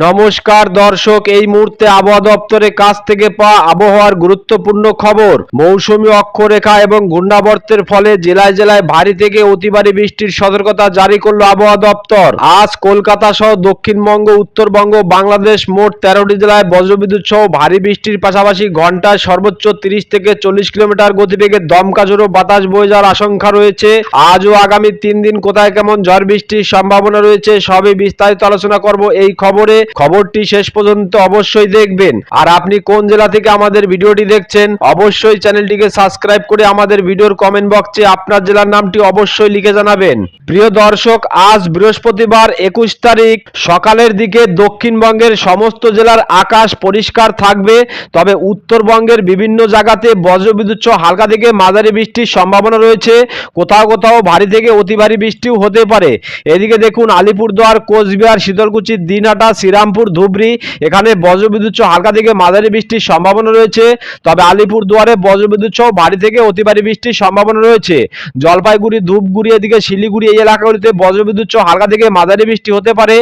নমস্কার দর্শক, এই মুহূর্তে আবহাওয়া দপ্তরের কাছ থেকে পাওয়া আবহাওয়ার গুরুত্বপূর্ণ খবর। মৌসুমী অক্ষরেখা এবং ঘূর্ণাবর্তের ফলে জেলায় জেলায় ভারী থেকে অতি ভারী বৃষ্টির সতর্কতা জারি করল আবহাওয়া দপ্তর। আজ কলকাতা সহ দক্ষিণবঙ্গ, উত্তরবঙ্গ, বাংলাদেশ মোট তেরোটি জেলায় বজ্রবিদ্যুৎ সহ ভারী বৃষ্টির পাশাপাশি ঘন্টায় সর্বোচ্চ তিরিশ থেকে চল্লিশ কিলোমিটার গতিবেগে দমকা ঝোড়ো বাতাস বয়ে যাওয়ার আশঙ্কা রয়েছে। আজ ও আগামী তিন দিন কোথায় কেমন ঝড় বৃষ্টির সম্ভাবনা রয়েছে, সবই বিস্তারিত আলোচনা করব এই খবরে। খবরটি শেষ পর্যন্ত অবশ্যই দেখবেন। আর আপনি কোন জেলা থেকে আমাদের ভিডিওটি দেখছেন, অবশ্যই চ্যানেলটিকে সাবস্ক্রাইব করে আমাদের ভিডিওর কমেন্ট বক্সে আপনার জেলার নামটি অবশ্যই লিখে জানাবেন। প্রিয় দর্শক, আজ বৃহস্পতিবার একুশ তারিখ, সকালের দিকে দক্ষিণবঙ্গের সমস্ত জেলার আকাশ পরিষ্কার থাকবে, তবে উত্তরবঙ্গের বিভিন্ন জায়গাতে বজ্রবিদ্যুৎ হালকা থেকে মাঝারি বৃষ্টির সম্ভাবনা রয়েছে। কোথাও কোথাও ভারী থেকে অতি ভারী বৃষ্টিও হতে পারে। এদিকে দেখুন, আলিপুরদুয়ার, কোচবিহার, শীতলকুচি, দিনহাটা শ্রীরামপুর, ধুবড়ি, এখানে বজ্রবিদ্যুৎ সহ হালকা থেকে মাঝারি বৃষ্টির সম্ভাবনা রয়েছে। তবে আলিপুরদুয়ারে বজ্রবিদ্যুৎ সহ ভারী থেকে অতি ভারী বৃষ্টির সম্ভাবনা রয়েছে। জলপাইগুড়ি, ধূপগুড়ি, এদিকে শিলিগুড়ি এই এলাকাগুলিতে বজ্রবিদ্যুৎ সহ হালকা থেকে মাঝারি বৃষ্টি হতে পারে।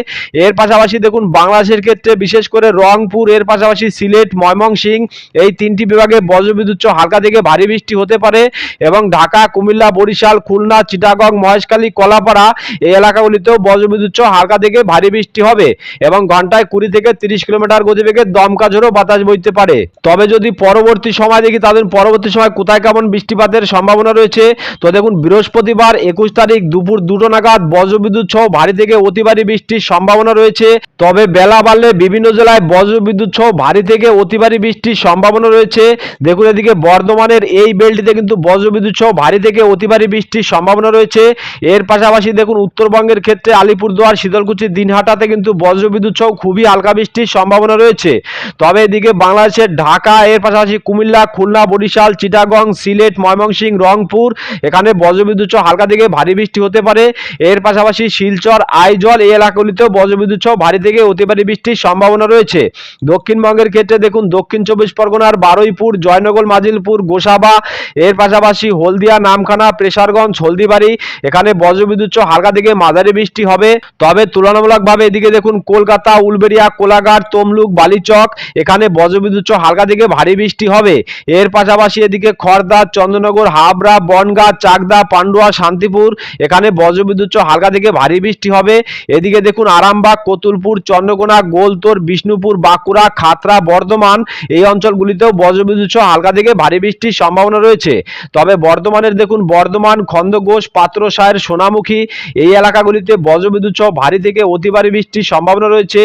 এর পাশাপাশি দেখুন, বাংলাদেশের ক্ষেত্রে বিশেষ করে রংপুর, এর পাশাপাশি সিলেট, ময়মনসিংহ এই তিনটি বিভাগে বজ্রবিদ্যুৎ সহ হালকা থেকে ভারী বৃষ্টি হতে পারে এবং ঢাকা, কুমিল্লা, বরিশাল, খুলনা, চিটাগং, মহেশখালী, কলাপাড়া এই এলাকাগুলিতেও বজ্রবিদ্যুৎ সহ হালকা থেকে ভারী বৃষ্টি হবে এবং ঘন্টায় কুড়ি থেকে তিরিশ কিলোমিটার গতিবেগে দমকা ঝোড়ো বাতাস বইতে পারে। তবে যদি পরবর্তী সময় দেখি তাদের পরবর্তী সময় কোথায় কেমন বৃষ্টিপাতের সম্ভাবনা রয়েছে? তো দেখুন, বৃহস্পতিবার একুশ তারিখ দুপুর দুটো নাগাদ বজ্রবিদ্যুৎ সহ ভারী থেকে অতি ভারী বৃষ্টির সম্ভাবনা রয়েছে। তবে বেলা বাড়লে বিভিন্ন জেলায় বজ্রবিদ্যুৎ সহ ভারী থেকে অতি ভারী বৃষ্টির সম্ভাবনা রয়েছে। দেখুন, এদিকে বর্ধমানের এই বেল্টটিতে কিন্তু বজ্রবিদ্যুৎ সহ ভারী থেকে অতি ভারী বৃষ্টির সম্ভাবনা রয়েছে। এর পাশাপাশি দেখুন, উত্তরবঙ্গের ক্ষেত্রে আলিপুরদুয়ার, শীতলকুচি, দিনহাটাতে কিন্তু বজ্রবিদ্যুৎ সহ খুবই হালকা বৃষ্টির সম্ভাবনা রয়েছে। তবে এদিকে বাংলাদেশের ঢাকা, এর পাশাপাশি কুমিল্লা, খুলনা, বরিশাল, চিটাগং, সিলেট, ময়মনসিংহ, রংপুর, এখানে বজ্রবিদ্যুৎ সহ হালকা থেকে ভারী বৃষ্টি হতে পারে। এর পাশাপাশি শিলচর, আইজল এই এলাকাগুলিতেও বজ্রবিদ্যুৎ সহ ভারী থেকে অতি ভারী বৃষ্টির সম্ভাবনা রয়েছে। দক্ষিণবঙ্গের ক্ষেত্রে দেখুন, দক্ষিণ চব্বিশ পরগনার বারুইপুর, জয়নগর, মাজিলপুর, গোসাবা, এর পাশাপাশি হলদিয়া, নামখানা, প্রেসারগঞ্জ, হলদিবাড়ি, এখানে বজ্রবিদ্যুৎ সহ হালকা থেকে মাঝারি বৃষ্টি হবে। তবে তুলনামূলকভাবে এদিকে দেখুন, কলকাতা উলবেড়িয়া, কোলাঘাট, তমলুক, বালিচক, এখানে বজ্রবিদ্যুৎ হালকা থেকে ভারী বৃষ্টি হবে। এর পাশাপাশি এদিকে খড়দা চন্দ্রনগর, হাবড়া, বনগা, চাকদা, পান্ডুয়া, শান্তিপুর, এখানে বজ্রবিদ্যুৎ হালকা থেকে ভারী বৃষ্টি হবে। এদিকে দেখুন আরামবাগ, কতুলপুর, চন্দ্রকোনা, গোলতোর, বিষ্ণুপুর, বাঁকুড়া, খাতরা, বর্ধমান এই অঞ্চলগুলিতেও বজ্রবিদ্যুৎ হালকা থেকে ভারী বৃষ্টির সম্ভাবনা রয়েছে। তবে বর্ধমানের দেখুন বর্ধমান খন্দঘোষ পাত্রসায়ের, সোনামুখী এই এলাকাগুলিতে বজ্রবিদ্যুৎ ভারী থেকে অতি ভারী বৃষ্টির সম্ভাবনা রয়েছে।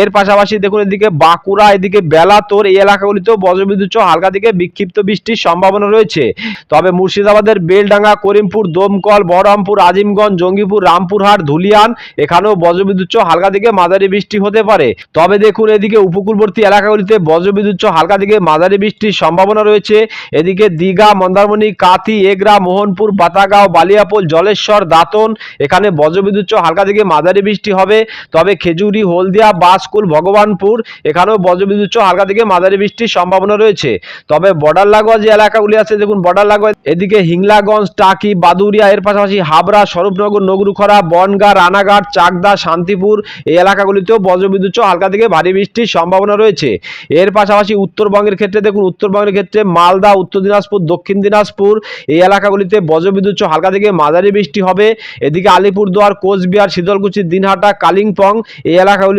এর পাশাপাশি দেখুন এদিকে বাঁকুড়া, এদিকে বেলাতোর এই এলাকাগুলিতেও বজ্রবিদ্যুৎ সহ হালকা থেকে বিক্ষিপ্ত বৃষ্টির সম্ভাবনা রয়েছে। তবে মুর্শিদাবাদের বেলডাঙ্গা, করিমপুর, দমকল, বহরমপুর, আজিমগঞ্জ, জঙ্গিপুর, রামপুরহাট, ধুলিয়ান, এখানেও বজ্রবিদ্যুৎ সহ হালকা থেকে মাঝারি বৃষ্টি হতে পারে। তবে দেখুন এদিকে উপকূলবর্তী এলাকাগুলিতে বজ্রবিদ্যুৎ সহ হালকা থেকে মাঝারি বৃষ্টির সম্ভাবনা রয়েছে। এদিকে দীঘা, মন্দারমণি কাতি এগরা, মোহনপুর বাতাগাঁও বালিয়াপোল, জলেশ্বর, দাঁতন, এখানে বজ্রবিদ্যুৎ সহ হালকা থেকে মাঝারি বৃষ্টি হবে। তবে খেজুরি হলদিয়া বাসকুল ভগবানপুর, এখানেও বজ্রবিদ্যুৎ হালকা থেকে মাঝারি বৃষ্টির সম্ভাবনা রয়েছে। তবে বর্ডার লাগোয়া যে এলাকাগুলি আছে, দেখুন বর্ডার লাগোয়া এদিকে হিংলাগঞ্জ, টাকি, বাদুরিয়া, এর পাশাপাশি হাবড়া, স্বরূপনগর, নগরুখরা, বনগা, রানাঘাট, চাকদা, শান্তিপুর এই এলাকাগুলিতেও বজ্রবিদ্যুৎ হালকা থেকে ভারী বৃষ্টির সম্ভাবনা রয়েছে। এর পাশাপাশি উত্তরবঙ্গের ক্ষেত্রে, দেখুন উত্তরবঙ্গের ক্ষেত্রে মালদা, উত্তর দিনাজপুর, দক্ষিণ দিনাজপুর এই এলাকাগুলিতে বজ্রবিদ্যুৎ হালকা থেকে মাঝারি বৃষ্টি হবে। এদিকে আলিপুরদুয়ার, কোচবিহার, শীতলকুচি, দিনহাটা, কালিম্পং এই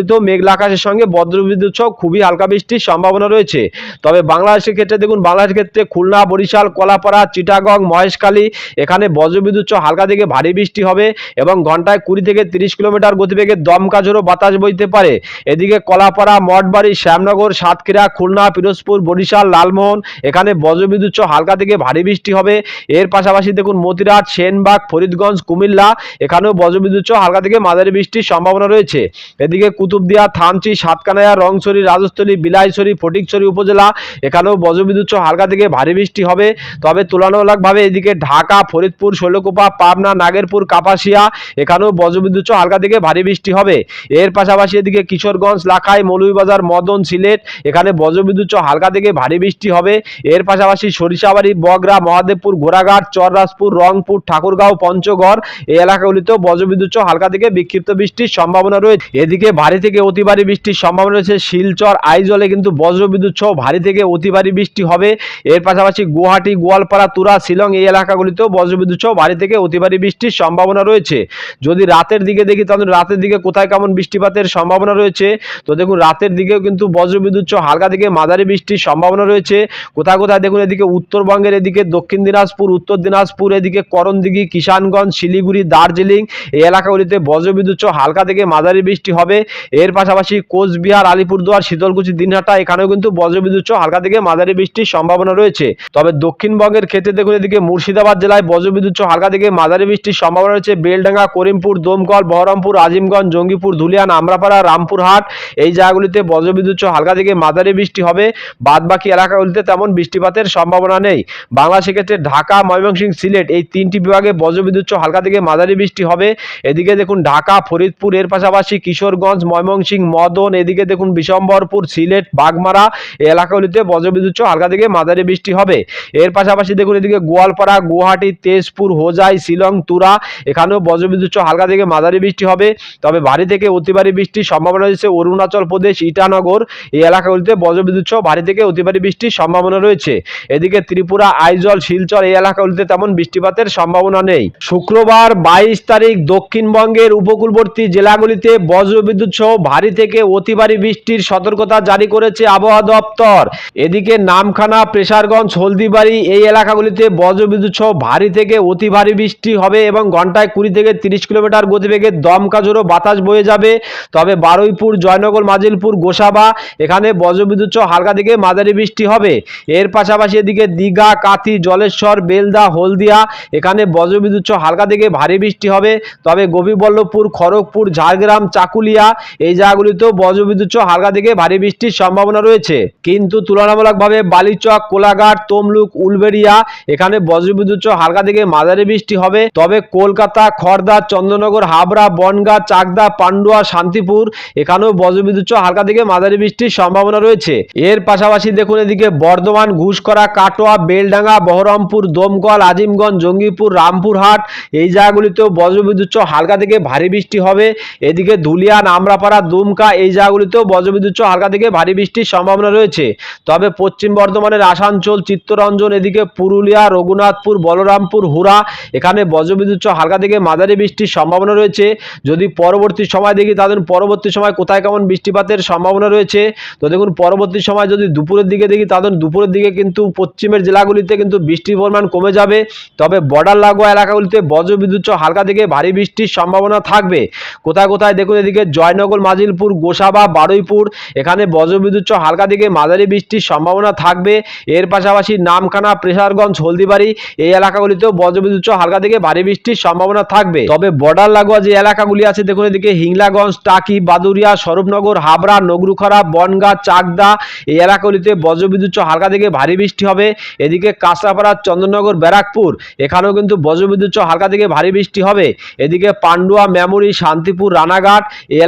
এলাকাগুলিতেও মেঘলা আকাশের সঙ্গে বজ্রবিদ্যুৎ সহ খুবই হালকা বৃষ্টির সম্ভাবনা রয়েছে। তবে বাংলাদেশের ক্ষেত্রে দেখুন, বাংলাদেশের ক্ষেত্রে খুলনা, বরিশাল, কলাপাড়া, চিটাগং, মহেশখালী এখানে বজ্রবিদ্যুৎ সহ হালকা থেকে ভারী বৃষ্টি হবে এবং ঘন্টায় কুড়ি থেকে তিরিশ কিলোমিটার গতিবেগে দমকা ঝোড়ো বাতাস বইতে পারে। এদিকে কলাপাড়া, মঠবাড়ি, শ্যামনগর, সাতক্ষীরা, খুলনা, পিরোজপুর, বরিশাল, লালমোহন এখানে বজ্রবিদ্যুৎ সহ হালকা থেকে ভারী বৃষ্টি হবে। এর পাশাপাশি দেখুন মতিরাট সেনবাগ, ফরিদগঞ্জ, কুমিল্লা এখানেও বজ্রবিদ্যুৎ সহ হালকা থেকে মাঝারি বৃষ্টির সম্ভাবনা রয়েছে। এদিকে কুতুবদিয়া থানচি, সাতকানায়া, রংছড়ি, রাজস্থলী, বিলাইছড়ি, ফটিকছড়ি উপজেলা। এখানেও বজ্রবিদ্যুৎ সহ হালকা থেকে ভারী বৃষ্টি হবে। তবে তুলনামূলকভাবে এদিকে ঢাকা, ফরিদপুর, শৈলকুপা, পাবনা, নাগেরপুর, কাপাসিয়া, এখানেও বজ্রবিদ্যুৎ সহ হালকা থেকে ভারী বৃষ্টি হবে। এর পাশাপাশি এদিকে কিশোরগঞ্জ, লাখাই, মৌলভীবাজার, মদন, সিলেট, এখানে বজ্রবিদ্যুৎ সহ হালকা থেকে ভারী বৃষ্টি হবে। এর পাশাপাশি সরিষাবাড়ি, বগরা, মহাদেবপুর, ঘোড়াঘাট, চররাজপুর, রংপুর, ঠাকুরগাঁও, পঞ্চগড় এই এলাকাগুলিতেও বজ্রবিদ্যুৎ সহ হালকা থেকে বিক্ষিপ্ত বৃষ্টির সম্ভাবনা রয়েছে। এদিকে ভারী থেকে অতি ভারী বৃষ্টির সম্ভাবনা রয়েছে। শিলচর, আইজলে কিন্তু বজ্রবিদ্যুৎ সহ ভারী থেকে অতি ভারী বৃষ্টি হবে। এর পাশাপাশি গুয়াহাটি, গোয়ালপাড়া, তুরা, শিলং এই এলাকাগুলিতেও বজ্রবিদ্যুৎ সহ ভারী থেকে অতি ভারী বৃষ্টির সম্ভাবনা রয়েছে। যদি রাতের দিকে দেখি তাহলে রাতের দিকে কোথায় কেমন বৃষ্টিপাতের সম্ভাবনা রয়েছে? তো দেখুন, রাতের দিকেও কিন্তু বজ্রবিদ্যুৎ সহ হালকা থেকে মাঝারি বৃষ্টির সম্ভাবনা রয়েছে। কোথায় কোথায়? দেখুন, এদিকে উত্তরবঙ্গের এদিকে, দক্ষিণ দিনাজপুর, উত্তর দিনাজপুর, এদিকে করণদিঘি, কিষানগঞ্জ, শিলিগুড়ি, দার্জিলিং এই এলাকাগুলিতে বজ্রবিদ্যুৎ সহ হালকা থেকে মাঝারি বৃষ্টি হবে। এর পাশাপাশি কোচবিহার, আলিপুরদুয়ার, শীতলকুচি, দিনহাটা, এখানেও কিন্তু বজ্রবিদ্যুৎ সহ হালকা থেকে মাঝারি বৃষ্টির সম্ভাবনা রয়েছে। তবে দক্ষিণবঙ্গের ক্ষেত্রে দেখুন এদিকে মুর্শিদাবাদ জেলায় বজ্রবিদ্যুৎ সহ হালকা থেকে মাঝারি বৃষ্টির সম্ভাবনা রয়েছে। বেলডাঙ্গা, করিমপুর, দমকল, বহরমপুর, আজিমগঞ্জ, জঙ্গিপুর, ধুলিয়ান, আমরাপাড়া, রামপুরহাট এই জায়গাগুলিতে বজ্রবিদ্যুৎ সহ হালকা থেকে মাঝারি বৃষ্টি হবে। বাদ বাকি এলাকাগুলিতে তেমন বৃষ্টিপাতের সম্ভাবনা নেই। বাংলা সেক্ষেত্রে ঢাকা, ময়মনসিংহ, সিলেট এই তিনটি বিভাগে বজ্রবিদ্যুৎ সহ হালকা থেকে মাঝারি বৃষ্টি হবে। এদিকে দেখুন ঢাকা, ফরিদপুর, এর পাশাপাশি কিশোরগঞ্জ ময়মনসিংহ মদন, এদিকে দেখুন বিশম্বরপুর, সিলেট, বাগমারা এলাকাগুলিতে বজ্রবিদ্যুৎ হালকা থেকে মাঝারি বৃষ্টি হবে। এর পাশাপাশি দেখুন এদিকে গোয়ালপাড়া, গুয়াহাটি, তেজপুর, হোজাই, শিলং, তুরা, এখানেও বজ্রবিদ্যুৎ হালকা থেকে মাঝারি বৃষ্টি হবে। তবে ভারী থেকে অতি ভারী বৃষ্টির সম্ভাবনা রয়েছে অরুণাচল প্রদেশ, ইটানগর, এই এলাকাগুলিতে বজ্রবিদ্যুৎ ভারী থেকে অতি ভারী বৃষ্টির সম্ভাবনা রয়েছে। এদিকে ত্রিপুরা, আইজল, শিলচর এই এলাকাগুলিতে তেমন বৃষ্টিপাতের সম্ভাবনা নেই। শুক্রবার বাইশ তারিখ দক্ষিণবঙ্গের উপকূলবর্তী জেলাগুলিতে বজ্রবিদ্যুৎ সহ ভারী থেকে অতি ভারী বৃষ্টির সতর্কতা জারি করেছে আবহাওয়া দপ্তর। এদিকে নামখানা, প্রেসারগঞ্জ, হলদিবাড়ি এই এলাকাগুলিতে বজ্রবিদ্যুৎ সহ ভারী থেকে অতি ভারী বৃষ্টি হবে এবং ঘন্টায় কুড়ি থেকে তিরিশ কিলোমিটার গতিবেগে দমকা বাতাস বয়ে যাবে। তবে বারুইপুর, জয়নগর, মাজিলপুর, গোসাবা এখানে বজ্রবিদ্যুৎ সহ হালকা থেকে মাঝারি বৃষ্টি হবে। এর পাশাপাশি এদিকে দীঘা, কাথি, জলেশ্বর, বেলদা, হলদিয়া এখানে বজ্রবিদ্যুৎ সহ হালকা থেকে ভারী বৃষ্টি হবে। তবে গোপীবল্লভপুর, খড়গপুর, ঝাড়গ্রাম, চাকুলিয়া এই জায়গাগুলিতেও বজ্রবিদ্যুৎ হালকা থেকে ভারী বৃষ্টির সম্ভাবনা রয়েছে। কিন্তু তুলনামূলকভাবে বালিচক, কোলাঘাট, তমলুক, উলবেড়িয়া এখানে বজ্রবিদ্যুৎ হালকা থেকে মাঝারি বৃষ্টি হবে। তবে কলকাতা খড়দা চন্দ্রনগর, হাবড়া, বনগা, চাকদা, পান্ডুয়া, শান্তিপুর এখানেও বজ্রবিদ্যুৎ হালকা থেকে মাঝারি বৃষ্টির সম্ভাবনা রয়েছে। এর পাশাপাশি দেখুন এদিকে বর্ধমান ঘুষকরা কাটোয়া, বেলডাঙ্গা, বহরমপুর, দমকল, আজিমগঞ্জ, জঙ্গিপুর, রামপুরহাট এই জায়গাগুলিতেও বজ্রবিদ্যুৎ হালকা থেকে ভারী বৃষ্টি হবে। এদিকে ধুলিয়ান, আমরাপাড়া দুমকা এই জায়গাগুলিতেও বজ্রবিদ্যুৎ সহ হালকা থেকে ভারী বৃষ্টির সম্ভাবনা রয়েছে। তবে পশ্চিম বর্ধমানের আসানসোল, চিত্তরঞ্জন, এদিকে পুরুলিয়া, রঘুনাথপুর, বলরামপুর হুরা এখানে বজ্রবিদ্যুৎ সহ হালকা থেকে মাঝারি বৃষ্টির সম্ভাবনা রয়েছে। যদি পরবর্তী সময় দেখি তাদের পরবর্তী সময় কোথায় কেমন বৃষ্টিপাতের সম্ভাবনা রয়েছে। তো দেখুন পরবর্তী সময় যদি দুপুরের দিকে দেখি তাদের দুপুরের দিকে কিন্তু পশ্চিমের জেলাগুলিতে কিন্তু বৃষ্টির পরিমাণ কমে যাবে। তবে বর্ডার লাগোয়া এলাকাগুলিতে বজ্রবিদ্যুৎ সহ হালকা থেকে ভারী বৃষ্টির সম্ভাবনা থাকবে। কোথায় কোথায় দেখুন, এদিকে জয়নগর মাজিলপুর, গোসাবা, বারুইপুর, এখানে বজ্রবিদ্যুৎ হালকা থেকে মাঝারি বৃষ্টির সম্ভাবনা থাকবে। এর পাশাপাশি নামখানা প্রেসারগঞ্জ হলদিবাড়ি এই এলাকাগুলিতেও বজ্রবিদ্যুৎ হালকা থেকে ভারী বৃষ্টির সম্ভাবনা থাকবে। তবে বর্ডার লাগোয়া যে এলাকাগুলি আছে, দেখুন এদিকে হিংলাগঞ্জ, টাকি, বাদুরিয়া, স্বরূপনগর, হাবড়া, নগরুখরা, বনগা, চাকদা এই এলাকাগুলিতে বজ্রবিদ্যুৎ হালকা থেকে ভারী বৃষ্টি হবে। এদিকে কাঁচরাপাড়া, চন্দননগর, ব্যারাকপুর, এখানেও কিন্তু বজ্রবিদ্যুৎ হালকা থেকে ভারী বৃষ্টি হবে। এদিকে পান্ডুয়া, মেমরি, শান্তিপুর, রানাঘাট এই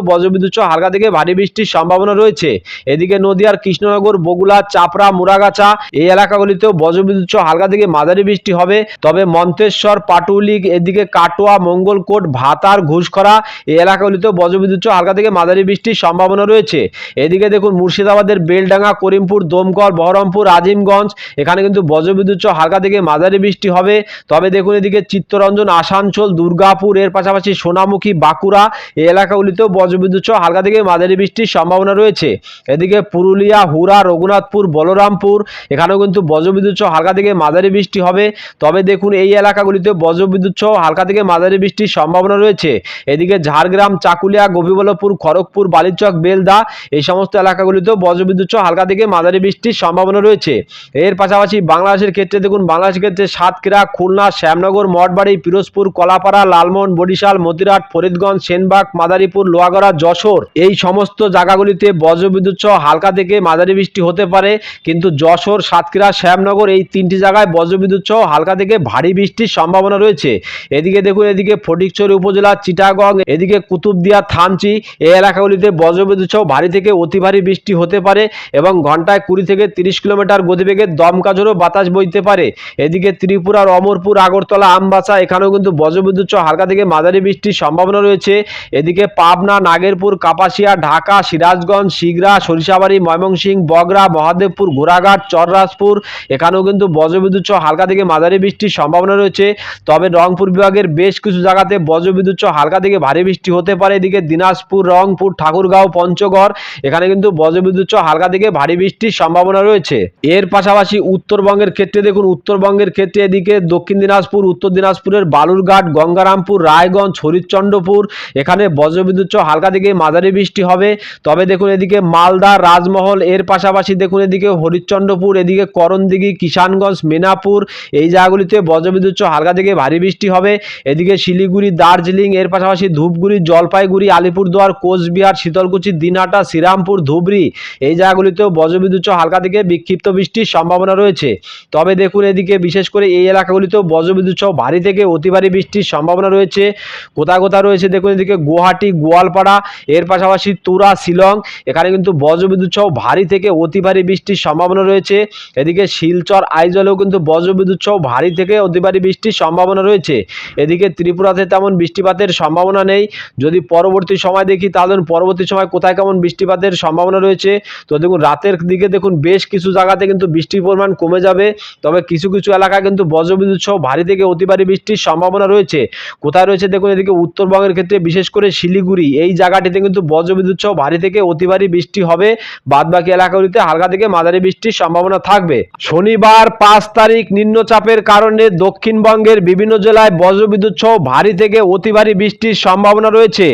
বজ্রবিদ্যুৎ হালকা থেকে ভারী বৃষ্টির সম্ভাবনা রয়েছে। এদিকে নদিয়ার কৃষ্ণনগর বগুলা চাপড়া মুরাগাছা এই এলাকাগুলিতেও বজ্রবিদ্যুৎ হালকা থেকে মাঝারি বৃষ্টি হবে। তবে মন্তেশ্বর, পাটুলি, এদিকে কাটোয়া, মঙ্গলকোট, ভাতার, ঘুষখরা এই এলাকাগুলিতেও বজ্রবিদ্যুৎ হালকা থেকে মাঝারি বৃষ্টির সম্ভাবনা রয়েছে। এদিকে দেখুন, মুর্শিদাবাদের বেলডাঙ্গা, করিমপুর, দমকল, বহরমপুর, আজিমগঞ্জ এখানে কিন্তু বজ্রবিদ্যুৎ হালকা থেকে মাঝারি বৃষ্টি হবে। তবে দেখুন, এদিকে চিত্তরঞ্জন, আসানসোল, দুর্গাপুর, এর পাশাপাশি সোনামুখী, বাঁকুড়া এই এলাকাগুলিতেও বজ্রবিদ্যুৎ সহ হালকা থেকে মাঝারি বৃষ্টির সম্ভাবনা রয়েছে। এদিকে পুরুলিয়া হুরা রঘুনাথপুর, বলরামপুর, এখানেও কিন্তু বজ্রবিদ্যুৎ সহ হালকা থেকে মাঝারি বৃষ্টি হবে। তবে দেখুন, এই এলাকাগুলিতে বজ্রবিদ্যুৎ সহ হালকা থেকে মাঝারি বৃষ্টির সম্ভাবনা রয়েছে। এদিকে ঝাড়গ্রাম, চাকুলিয়া, গোপীবল্লভপুর, খড়গপুর, বালিচক, বেলদা, এই সমস্ত এলাকাগুলিতেও বজ্রবিদ্যুৎ সহ হালকা থেকে মাঝারি বৃষ্টির সম্ভাবনা রয়েছে। এর পাশাপাশি বাংলাদেশের ক্ষেত্রে দেখুন, বাংলাদেশের ক্ষেত্রে সাতক্ষীরা, খুলনা, শ্যামনগর, মঠবাড়ি, পিরোজপুর, কলাপাড়া, লালমোহন, বরিশাল, মতিরাট, ফরিদগঞ্জ, সেনবাগ, মাদারীপুর লোহাগড়া যশোর। এই সমস্ত জায়গাগুলিতে বজ্রবিদ্যুৎ সহ হালকা থেকে মাঝারি বৃষ্টি হতে পারে, কিন্তু যশোর, সাতক্ষীরা, শ্যামনগর এই তিনটি জায়গায় বজ্রবিদ্যুৎ সহ হালকা থেকে ভারী বৃষ্টির সম্ভাবনা রয়েছে। এদিকে দেখুন, এদিকে ফটিকছড়ি উপজেলা, চিটাগং, এদিকে কুতুবদিয়া, থানচি, এই এলাকাগুলিতে বজ্রবিদ্যুৎ সহ ভারী থেকে অতি ভারী বৃষ্টি হতে পারে এবং ঘন্টায় কুড়ি থেকে তিরিশ কিলোমিটার গতিবেগে দমকা বাতাস বইতে পারে। এদিকে ত্রিপুরার অমরপুর, আগরতলা, আমবাসা, এখানেও কিন্তু বজ্রবিদ্যুৎ সহ হালকা থেকে মাঝারি বৃষ্টির সম্ভাবনা রয়েছে। এদিকে পাবনা চন্দ্রকোনা নাগেরপুর, কাপাসিয়া, ঢাকা, সিরাজগঞ্জ, শিগরা, সরিষাবাড়ি, ময়মনসিংহ, বগরা, মহাদেবপুর, ঘোড়াঘাট, চররাজপুর, এখানেও কিন্তু বজ্রবিদ্যুৎ হালকা থেকে মাঝারি বৃষ্টির সম্ভাবনা রয়েছে। তবে রংপুর বিভাগের বেশ কিছু জায়গাতে বজ্রবিদ্যুৎ হালকা থেকে ভারী বৃষ্টি হতে পারে। এদিকে দিনাজপুর, রংপুর, ঠাকুরগাঁও, পঞ্চগড়, এখানে কিন্তু বজ্রবিদ্যুৎ হালকা থেকে ভারী বৃষ্টির সম্ভাবনা রয়েছে। এর পাশাপাশি উত্তরবঙ্গের ক্ষেত্রে দেখুন, উত্তরবঙ্গের ক্ষেত্রে এদিকে দক্ষিণ দিনাজপুর, উত্তর দিনাজপুরের বালুরঘাট, গঙ্গারামপুর, রায়গঞ্জ, হরিশ্চন্দ্রপুর, এখানে বজ্রবিদ্যুৎ হালকা থেকে মাঝারি বৃষ্টি হবে। তবে দেখুন এদিকে মালদা, রাজমহল, এর পাশাপাশি দেখুন এদিকে হরিশ্চন্দ্রপুর, এদিকে করণদিঘি, কিষানগঞ্জ, মেনাপুর, এই জায়গাগুলিতে বজ্রবিদ্যুৎ হালকা থেকে ভারী বৃষ্টি হবে। এদিকে শিলিগুড়ি, দার্জিলিং, এর পাশাপাশি ধূপগুড়ি, জলপাইগুড়ি, আলিপুরদুয়ার, কোচবিহার, শীতলকুচি, দিনহাটা, শ্রীরামপুর, ধুবড়ি এই জায়গাগুলিতেও বজ্রবিদ্যুৎ হালকা থেকে বিক্ষিপ্ত বৃষ্টির সম্ভাবনা রয়েছে। তবে দেখুন এদিকে বিশেষ করে এই এলাকাগুলিতেও বজ্রবিদ্যুৎ ভারী থেকে অতি ভারী বৃষ্টির সম্ভাবনা রয়েছে। কোথায় কোথায় রয়েছে দেখুন এদিকে গুয়াহাটি গোয়ালপাড়া, এর পাশাপাশি তুরা, শিলং, এখানে কিন্তু বজ্রবিদ্যুৎ সহ ভারী থেকে অতি ভারী বৃষ্টির সম্ভাবনা রয়েছে। এদিকে শিলচর আইজলেও কিন্তু বজ্রবিদ্যুৎ সহ ভারী থেকে অতি ভারী বৃষ্টির সম্ভাবনা রয়েছে। এদিকে ত্রিপুরাতে তেমন বৃষ্টিপাতের সম্ভাবনা নেই। যদি পরবর্তী সময় দেখি, তাহলে পরবর্তী সময় কোথায় কেমন বৃষ্টিপাতের সম্ভাবনা রয়েছে? তো দেখুন, রাতের দিকে দেখুন, বেশ কিছু জায়গাতে কিন্তু বৃষ্টির পরিমাণ কমে যাবে। তবে কিছু কিছু এলাকায় কিন্তু বজ্রবিদ্যুৎ সহ ভারী থেকে অতি ভারী বৃষ্টির সম্ভাবনা রয়েছে। কোথায় রয়েছে? দেখুন, এদিকে উত্তরবঙ্গের ক্ষেত্রে বিশেষ করে শিলিগুড়ি এই জায়গাটিতে কিন্তু বজ্রবিদ্যুৎ সহ ভারী থেকে অতি ভারী বৃষ্টি হবে। বাদ বাকি এলাকাগুলিতে হালকা থেকে মাঝারি বৃষ্টির সম্ভাবনা থাকবে। শনিবার পাঁচ তারিখ নিম্নচাপের কারণে দক্ষিণবঙ্গের বিভিন্ন জেলায় বজ্রবিদ্যুৎ সহ ভারী থেকে অতি ভারী বৃষ্টির সম্ভাবনা রয়েছে।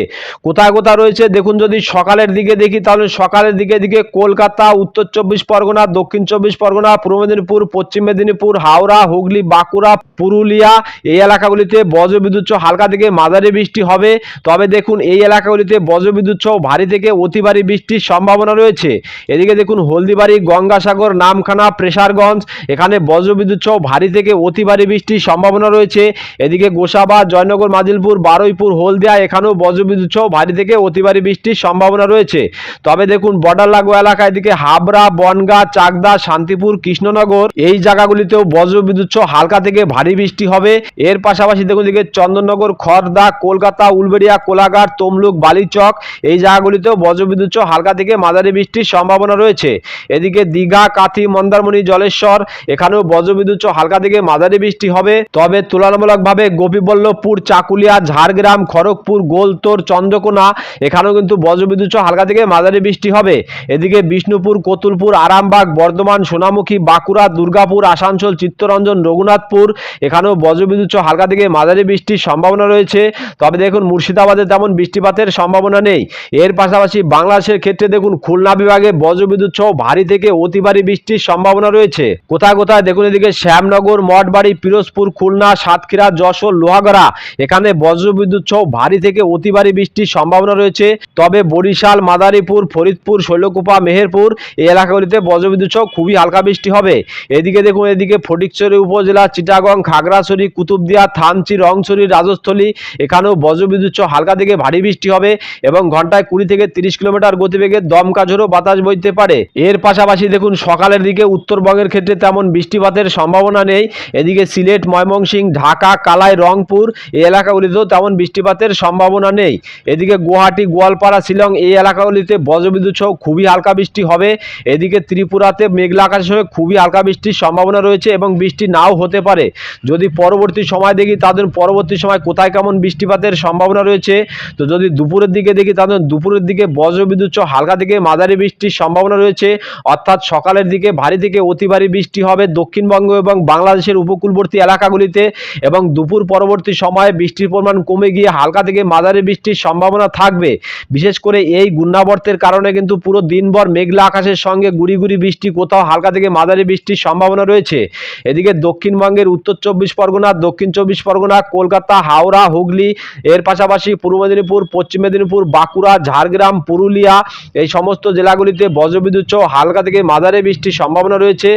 কোথায় কোথায় রয়েছে? দেখুন যদি সকালের দিকে দেখি, তাহলে সকালের দিকে দিকে কলকাতা, উত্তর চব্বিশ পরগনা, দক্ষিণ চব্বিশ পরগনা, পূর্ব মেদিনীপুর, পশ্চিম মেদিনীপুর, হাওড়া, হুগলি, বাঁকুড়া, পুরুলিয়া এই এলাকাগুলিতে বজ্রবিদ্যুৎ সহ হালকা থেকে মাঝারি বৃষ্টি হবে। তবে দেখুন এই এলাকাগুলিতে বজ্রবিদ্যুৎ সহ ভারী থেকে অতি ভারী বৃষ্টির সম্ভাবনা রয়েছে। এদিকে দেখুন, হলদিবাড়ি, গঙ্গাসাগর, নামখানা, প্রেসারগঞ্জ, এখানে বজ্রবিদ্যুৎ সহ ভারী থেকে অতি ভারী বৃষ্টির সম্ভাবনা রয়েছে। এদিকে গোসাবা, জয়নগর মাজিলপুর বারুইপুর, হলদিয়া, এখানেও বজ্রবিদ্যুৎ সহ ভারী থেকে অতি ভারী বৃষ্টির সম্ভাবনা রয়েছে। তবে দেখুন, বর্ডার লাগোয়া এলাকা, এদিকে হাবড়া, বনগা, চাকদা, শান্তিপুর, কৃষ্ণনগর, এই জায়গাগুলিতেও বজ্রবিদ্যুৎ সহ হালকা থেকে ভারী বৃষ্টি হবে। এর পাশাপাশি দেখুন, এদিকে চন্দননগর খড়দা কলকাতা, উলবেড়িয়া, কোলাঘাট, তমলুক বালিচক এই জায়গাগুলিতেও বজ্রবিদ্যুৎ হালকা থেকে মাঝারি বৃষ্টির সম্ভাবনা রয়েছে। এদিকে দীঘা, কাথি, মন্দারমণি, জলেশ্বর, এখানেও বজ্রবিদ্যুৎ হালকা থেকে মাঝারি বৃষ্টি হবে। তবে তুলনামূলকভাবে গোপীবল্লভপুর, চাকুলিয়া, ঝাড়গ্রাম, খড়গপুর, গোলতোর, চন্দ্রকোনা, এখানেও কিন্তু বজ্রবিদ্যুৎ হালকা থেকে মাঝারি বৃষ্টি হবে। এদিকে বিষ্ণুপুর, কতুলপুর, আরামবাগ, বর্ধমান, সোনামুখী, বাঁকুড়া, দুর্গাপুর, আসানসোল, চিত্তরঞ্জন, রঘুনাথপুর, এখানেও বজ্রবিদ্যুৎ হালকা থেকে মাঝারি বৃষ্টির সম্ভাবনা রয়েছে। তবে দেখুন মুর্শিদাবাদে তেমন বৃষ্টিপাতের সম্ভাবনা নেই। এর পাশাপাশি বাংলাদেশের ক্ষেত্রে দেখুন, খুলনা বিভাগে বজ্রবিদ্যুৎ সহ ভারী থেকে অতি ভারী বৃষ্টির সম্ভাবনা রয়েছে। কোথায় কোথায় দেখুন এদিকে শ্যামনগর, মঠবাড়ি, পিরোজপুর, খুলনা, সাতক্ষীরা, যশোর, লোহাগড়া, এখানে বজ্রবিদ্যুৎ সহ ভারী থেকে অতি ভারী বৃষ্টির সম্ভাবনা রয়েছে। তবে বরিশাল, মাদারীপুর, ফরিদপুর, শৈলকুপা, মেহেরপুর এই এলাকাগুলিতে বজ্রবিদ্যুৎ সহ খুবই হালকা বৃষ্টি হবে। এদিকে দেখুন, এদিকে ফটিকছড়ি উপজেলা, চিটাগং, খাগড়াছড়ি, কুতুবদিয়া, থানচি, রংছড়ি, রাজস্থলী এখানেও বজ্রবিদ্যুৎ সহ হালকা থেকে ভারী বৃষ্টি হবে। এবং ঘন্টায় কুড়ি থেকে তিরিশ কিলোমিটার গতিবেগে দমকা ঝোড়ো বাতাস বইতে পারে। এর পাশাপাশি দেখুন, সকালের দিকে উত্তরবঙ্গের ক্ষেত্রে তেমন বৃষ্টিপাতের সম্ভাবনা নেই। এদিকে সিলেট, ময়মনসিংহ, ঢাকা, কালাই, রংপুর এই এলাকাগুলিতেও তেমন বৃষ্টিপাতের সম্ভাবনা নেই। এদিকে গুয়াহাটি, গোয়ালপাড়া, শিলং এই এলাকাগুলিতে বজ্রবিদ্যুৎ সহ খুবই হালকা বৃষ্টি হবে। এদিকে ত্রিপুরাতে মেঘলা আকাশের সঙ্গে খুবই হালকা বৃষ্টির সম্ভাবনা রয়েছে এবং বৃষ্টি নাও হতে পারে। যদি পরবর্তী সময় দেখি তাদের পরবর্তী সময় কোথায় কেমন বৃষ্টিপাতের সম্ভাবনা রয়েছে? তো যদি দুপুরের দিকে দেখি তাদের দুপুরের দিকে বজ্রবিদ্যুৎ সহ হালকা থেকে মাঝারি বৃষ্টির সম্ভাবনা রয়েছে। অর্থাৎ সকালের দিকে ভারী থেকে অতি ভারী বৃষ্টি হবে দক্ষিণবঙ্গ এবং বাংলাদেশের উপকূলবর্তী এলাকাগুলিতে এবং দুপুর পরবর্তী সময়ে বৃষ্টির পরিমাণ কমে গিয়ে হালকা থেকে মাঝারি বৃষ্টির সম্ভাবনা থাকবে। বিশেষ করে এই গুণাবর্তের কারণে কিন্তু পুরো দিনভর মেঘলা আকাশের সঙ্গে গুড়ি গুড়ি বৃষ্টি কোথাও হালকা থেকে মাঝারি বৃষ্টির সম্ভাবনা রয়েছে। এদিকে দক্ষিণবঙ্গের উত্তর চব্বিশ পরগনা, দক্ষিণ চব্বিশ পরগনা, কলকাতা, হাওড়া, হুগলি, এর পাশাপাশি পূর্ব মেদিনীপুর, পশ্চিম মেদিনীপুর, বাঁকুড়া, ঝাড়গ্রাম, পুরুলিয়া এই সমস্ত জেলাগুলিতে বজ্রবিদ্যুৎ সহ হালকা থেকে মাঝারি বৃষ্টির সম্ভাবনা রয়েছে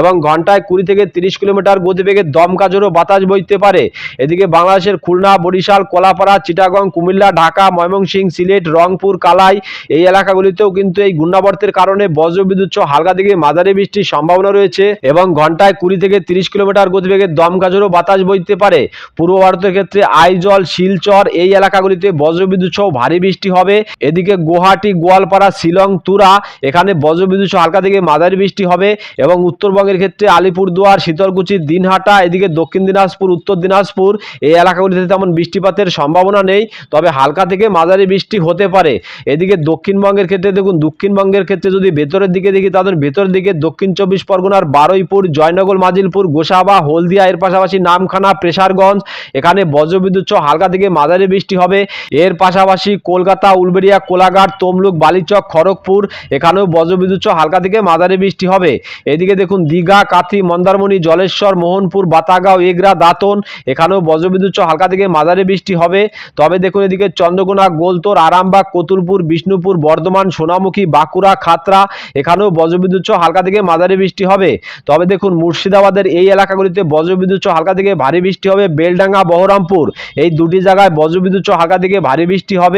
এবং ঘন্টায় কুড়ি থেকে তিরিশ কিলোমিটার গতিবেগে দমকা জোরো বাতাস বইতে পারে। এদিকে বাংলাদেশের খুলনা, বরিশাল, কলাপাড়া, চিটাগং, কুমিল্লা, ঢাকা, ময়মনসিংহ, সিলেট, রংপুর, কালাই এই এলাকাগুলিতেও কিন্তু এই ঘূর্ণাবর্তের কারণে বজ্রবিদ্যুৎ সহ হালকা থেকে মাঝারি বৃষ্টির সম্ভাবনা রয়েছে এবং ঘন্টায় কুড়ি থেকে তিরিশ কিলোমিটার গতিবেগে দমকা জোরো বাতাস বইতে পারে। পূর্ব ভারতের ক্ষেত্রে আইজল, শিলচর এই এলাকাগুলিতে বজ্রবিদ্যুৎ সহ ভারী বৃষ্টি হবে। এদিকে গুয়াহাটি, গোয়ালপাড়া, শিলং, তুরা, এখানে বজ্রবিদ্যুৎ হালকা থেকে মাঝারি বৃষ্টি হবে এবং উত্তরবঙ্গের ক্ষেত্রে আলিপুরদুয়ার, শীতলকুচি, দিনহাটা, এদিকে দক্ষিণ দিনাজপুর, উত্তর দিনাজপুর, এই এলাকাগুলিতে তেমন বৃষ্টিপাতের সম্ভাবনা নেই, তবে হালকা থেকে মাঝারি বৃষ্টি হতে পারে। এদিকে দক্ষিণবঙ্গের ক্ষেত্রে দেখুন, দক্ষিণবঙ্গের ক্ষেত্রে যদি ভেতরের দিকে দেখি, তাদের ভেতরের দিকে দক্ষিণ চব্বিশ পরগনার বারুইপুর, জয়নগর, মাজিলপুর, গোসাবা, হলদিয়া, এর পাশাপাশি নামখানা, প্রেসারগঞ্জ, এখানে বজ্রবিদ্যুৎ হালকা থেকে মাঝারি বৃষ্টি হবে। এর পাশাপাশি কলকাতা, উলবেড়িয়া, কোলাঘাট, তমলুক, বালিচক, খড়গপুর, এখানেও বজ্রবিদ্যুৎ হালকা থেকে মাঝারি বৃষ্টি হবে। এদিকে দেখুন, দীঘা, কাথি, মন্দারমণি, জলেশ্বর, মোহনপুর, বাতাগাঁও, এগরা, দাঁতন, এখানেও বজ্রবিদ্যুৎ হালকা থেকে মাঝারি বৃষ্টি হবে। তবে দেখুন, এদিকে চন্দ্রকোনা, গোলতোর, আরামবাগ, কতুলপুর, বিষ্ণুপুর, বর্ধমান, সোনামুখী, বাঁকুড়া, খাতরা, এখানেও বজ্রবিদ্যুৎ হালকা থেকে মাঝারি বৃষ্টি হবে। তবে দেখুন, মুর্শিদাবাদের এই এলাকাগুলিতে বজ্রবিদ্যুৎ হালকা থেকে ভারী বৃষ্টি হবে। বেলডাঙ্গা, বহরমপুর, এই দুটি জায়গায় বজ্রবিদ্যুৎ হালকা থেকে ভারী বৃষ্টি হবে।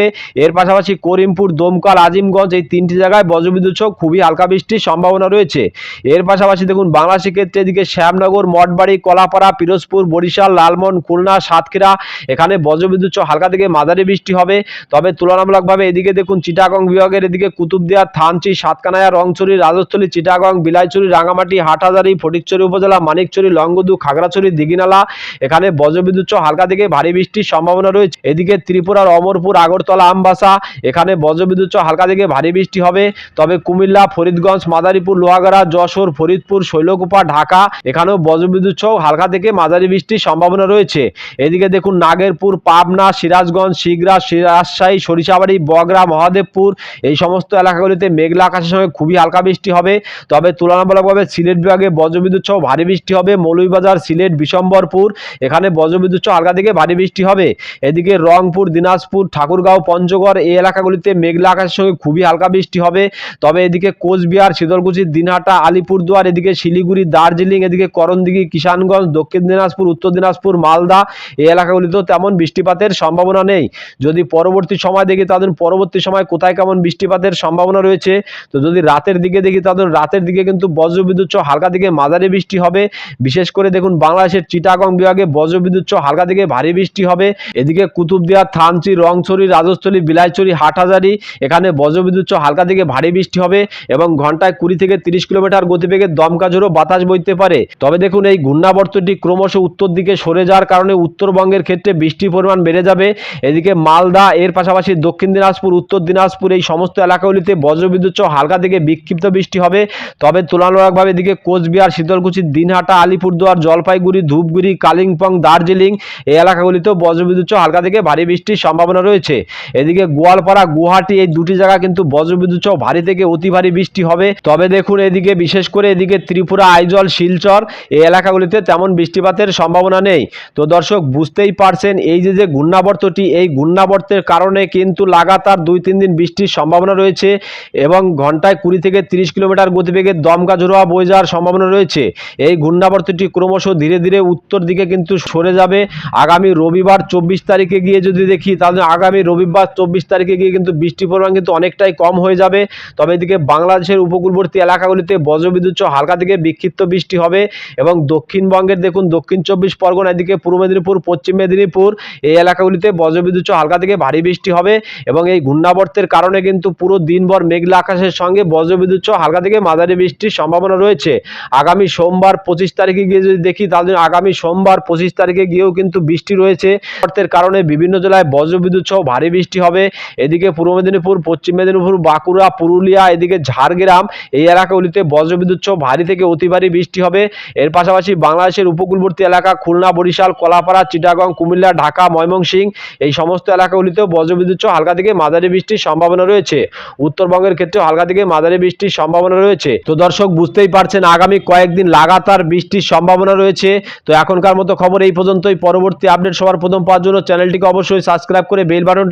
এর পাশাপাশি করিমপুর, দমকল, আজিমগঞ্জ এই তিনটি জায়গায় বজ্রবিদ্যুৎ সহ খুবই হালকা বৃষ্টির সম্ভাবনা রয়েছে। এর পাশাপাশি দেখুন, বাংলাদেশের ক্ষেত্রে এদিকে শ্যামনগর, মঠবাড়ি, কলাপাড়া, পিরোজপুর, বরিশাল লালমন খুলনা, সাতক্ষীরা এখানে বজ্রবিদ্যুৎ সহ হালকা থেকে মাঝারি বৃষ্টি হবে। তবে তুলনামূলকভাবে এদিকে দেখুন, চিটাগং বিভাগের এদিকে কুতুবদিয়া, থানচি, সাতকানায়া, রংছড়ি, রাজস্থলী, চিটাগং, বিলাইছড়ি রাঙামাটি হাটহাজারি, ফটিকছড়ি উপজেলা, মানিকছড়ি, লংগদু, খাগড়াছড়ি, দিঘিনালা এখানে বজ্রবিদ্যুৎ সহ হালকা থেকে ভারী বৃষ্টির সম্ভাবনা রয়েছে। এদিকে ত্রিপুরার অমরপুর আগরতলা আমবাসা, এখানে বজ্রবিদ্যুৎ হালকা থেকে ভারী বৃষ্টি হবে। তবে কুমিল্লা, ফরিদগঞ্জ, মাদারীপুর, লোহাগাড়া, যশোর, ফরিদপুর, শৈলকুপা, ঢাকা, এখানেও বজ্রবিদ্যুৎ হালকা থেকে মাঝারি বৃষ্টির সম্ভাবনা রয়েছে। এদিকে দেখুন নাগেরপুর, পাবনা, সিরাজগঞ্জ, শিগরা রাজশাহী, সরিষাবাড়ি বগরা মহাদেবপুর, এই সমস্ত এলাকাগুলিতে মেঘলা আকাশের সঙ্গে খুবই হালকা বৃষ্টি হবে। তবে তুলনামূলকভাবে সিলেট বিভাগে বজ্রবিদ্যুৎ সহ ভারী বৃষ্টি হবে। মৌলভীবাজার, সিলেট, বিশম্বরপুর, এখানে বজ্রবিদ্যুৎ হালকা থেকে ভারী বৃষ্টি হবে। এদিকে রংপুর, দিনাজপুর, ঠাকুরগাঁও পঞ্চগড় এই এলাকাগুলিতে মেঘলা আকাশের সঙ্গে খুবই হালকা বৃষ্টি হবে। তবে এদিকে কোচবিহার শীতলকুচি দিনহাটা, আলিপুরদুয়ার, এদিকে শিলিগুড়ি, দার্জিলিং, এদিকে করণদিঘি, কিষানগঞ্জ, দক্ষিণ দিনাজপুর, উত্তর দিনাজপুর, মালদা এই এলাকাগুলিতেও তেমন বৃষ্টিপাতের সম্ভাবনা নেই। যদি পরবর্তী সময় দেখি তাদের পরবর্তী সময় কোথায় কেমন বৃষ্টিপাতের সম্ভাবনা রয়েছে? তো যদি রাতের দিকে দেখি তাদের রাতের দিকে কিন্তু বজ্রবিদ্যুৎ হালকা থেকে মাঝারি বৃষ্টি হবে। বিশেষ করে দেখুন বাংলাদেশের চিটাগং বিভাগে বজ্রবিদ্যুৎ হালকা থেকে ভারী বৃষ্টি হবে। এদিকে কুতুবদিয়া থানচি, রংছড়ি রাজস্থলী বিলাইছড়ি হাটহাজারি, এখানে বজ্রবিদ্যুৎ হালকা থেকে ভারী বৃষ্টি হবে এবং ঘন্টায় কুড়ি থেকে তিরিশ কিলোমিটার গতিবেগে দমকা ঝোড়ো বাতাস বইতে পারে। তবে দেখুন, এই ঘূর্ণাবর্তটি ক্রমশ উত্তর দিকে সরে যাওয়ার কারণে উত্তরবঙ্গের ক্ষেত্রে বৃষ্টির পরিমাণ বেড়ে যাবে। এদিকে মালদা, এর পাশাপাশি দক্ষিণ দিনাজপুর, উত্তর দিনাজপুর, এই সমস্ত এলাকাগুলিতে বজ্রবিদ্যুৎ হালকা থেকে বিক্ষিপ্ত বৃষ্টি হবে। তবে তুলনামূলকভাবে এদিকে কোচবিহার, শীতলকুচি, দিনহাটা, আলিপুরদুয়ার, জলপাইগুড়ি, ধূপগুড়ি, কালিম্পং, দার্জিলিং এই এলাকাগুলিতেও বজ্রবিদ্যুৎ হালকা থেকে ভারী বৃষ্টির সম্ভাবনা রয়েছে। এদিকে গোয়ালপাড়া, গুয়াহাটি এই দুটি জায়গা কিন্তু বজ্রবিদ্যুৎ সহ ভারী থেকে অতি ভারী বৃষ্টি হবে। তবে দেখুন এদিকে বিশেষ করে এদিকে ত্রিপুরা, আইজল, শিলচর এই এলাকাগুলিতে তেমন বৃষ্টিপাতের সম্ভাবনা নেই। তো দর্শক, বুঝতেই পারছেন এই যে যে ঘূর্ণাবর্তটি, এই ঘূর্ণাবর্তের কারণে কিন্তু লাগাতার দুই, তিন দিন বৃষ্টির সম্ভাবনা রয়েছে এবং ঘন্টায় কুড়ি থেকে তিরিশ কিলোমিটার গতিবেগে দমকা ঝোড়োয়া বয়ে যাওয়ার সম্ভাবনা রয়েছে। এই ঘূর্ণাবর্তটি ক্রমশ ধীরে ধীরে উত্তর দিকে কিন্তু সরে যাবে। আগামী রবিবার চব্বিশ তারিখে গিয়ে যদি দেখি, তাহলে আগামী রবিবার চব্বিশ তারিখে গিয়ে কিন্তু বৃষ্টির পরিমাণ কিন্তু অনেকটাই কম হয়ে যাবে। তবে এদিকে বাংলাদেশের উপকূলবর্তী এলাকাগুলিতে বজ্রবিদ্যুৎ হালকা থেকে বিক্ষিপ্ত বৃষ্টি হবে এবং দক্ষিণবঙ্গের দেখুন দক্ষিণ চব্বিশ পরগনা, এদিকে পূর্ব মেদিনীপুর, পশ্চিম মেদিনীপুর এই এলাকাগুলিতে বজ্রবিদ্যুৎ হালকা থেকে ভারী বৃষ্টি হবে এবং এই ঘূর্ণাবর্তের কারণে কিন্তু পুরো দিনভর মেঘলা আকাশের সঙ্গে বজ্রবিদ্যুৎ হালকা থেকে মাঝারি বৃষ্টির সম্ভাবনা রয়েছে। আগামী সোমবার পঁচিশ তারিখে গিয়ে যদি দেখি তাহলে আগামী সোমবার পঁচিশ তারিখে গিয়েও কিন্তু বৃষ্টি রয়েছে। কারণে বিভিন্ন জেলায় বজ্রবিদ্যুৎ সহ ভারী বৃষ্টি হবে। এদিকে পূর্ব মেদিনীপুর, পশ্চিম মেদিনীপুর, বাঁকুড়া, পুরুলিয়া, এদিকে ঝাড়গ্রাম এই এলাকাগুলিতে বজ্রবিদ্যুৎ সহ ভারী থেকে অতি ভারী বৃষ্টি হবে। এর পাশাপাশি বাংলাদেশের উপকূলবর্তী এলাকা খুলনা, বরিশাল, কলাপাড়া, চিটাগং, কুমিল্লা, ঢাকা, ময়মনসিংহ এই সমস্ত এলাকাগুলিতেও বজ্রবিদ্যুৎ সহ হালকা থেকে মাঝারি বৃষ্টির সম্ভাবনা রয়েছে। উত্তরবঙ্গের ক্ষেত্রে হালকা থেকে মাঝারি বৃষ্টির সম্ভাবনা রয়েছে। তো দর্শক, বুঝতেই পারছেন আগামী কয়েকদিন লাগাতার বৃষ্টির সম্ভাবনা রয়েছে। তো এখনকার মতো খবর এই পর্যন্তই। পরবর্তী আপডেট সবার প্রথম পাওয়ার জন্য চ্যানেলটিকে অবশ্যই সাবস্ক্রাইব করে বেল বাটনটি